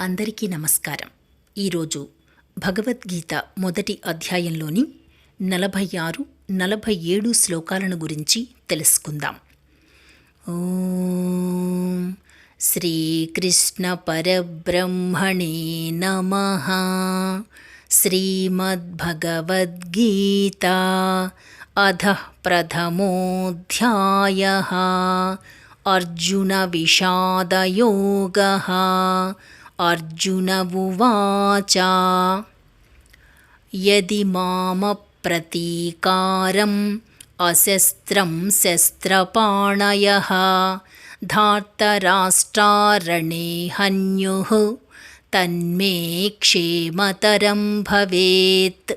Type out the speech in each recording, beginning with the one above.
అందరికీ నమస్కారం. ఈరోజు భగవద్గీత మొదటి అధ్యాయంలోని నలభై ఆరు నలభై ఏడు శ్లోకాలను గురించి తెలుసుకుందాం. శ్రీకృష్ణ పరబ్రహ్మణే నమ. శ్రీమద్భగవద్గీత అధ ప్రథమోధ్యాయ. అర్జున విషాదయోగ. అర్జున యది యది మామప్రతీకారం అశస్త్రం శస్త్రపాణయ. ధాతరాష్ట్రారణే హన్యు. తన్మే క్షేమతరం భవేత్.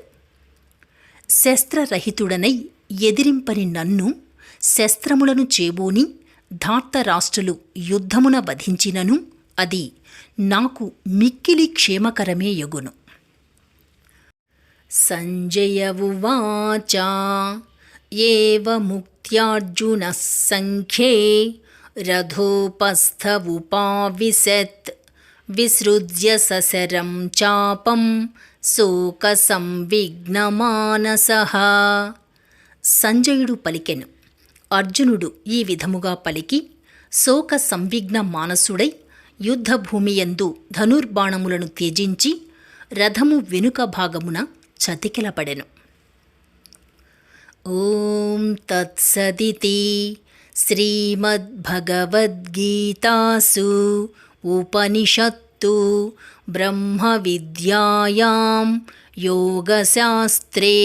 శస్త్రరహితుడనై ఎదిరింపని నన్ను శస్త్రములను చేబూని ధార్తరాష్ట్రులు యుద్ధమున వధించినను అది నాకు మిక్కిలి క్షేమకరమే యగును. సంజయ ఉవాచ ఏవముక్త్యార్జునः సంఖ్యే రథోపస్థ ఉపావిశత్ విసృజ్య ససరం చాపం శోక సంవిఘ్నమానస సంజయుడు పలికెను. అర్జునుడు ఈ విధముగా పలికి శోక సంవిఘ్న మానసుడై యుద్ధభూమియందు ధనుర్బాణములను త్యజించి రథము వెనుక భాగమున చతికిలపడెను. ఓం తత్సదితి శ్రీమద్భగవద్గీతాసు ఉపనిషత్తు బ్రహ్మ విద్యాయాం యోగశాస్త్రే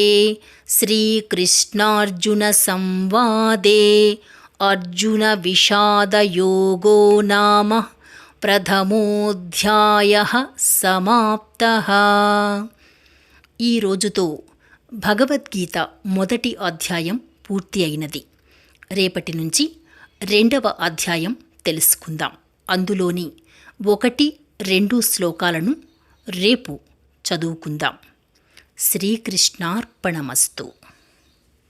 శ్రీకృష్ణార్జున సంవాదే అర్జున విషాదయోగో నామ. ప్రథమోధ్యాయ సమాప్త. ఈ రోజుతో భగవద్గీత మొదటి అధ్యాయం పూర్తి అయినది. రేపటి నుంచి రెండవ అధ్యాయం తెలుసుకుందాం. అందులోని ఒకటి రెండు శ్లోకాలను రేపు చదువుకుందాం. శ్రీకృష్ణార్పణమస్తు.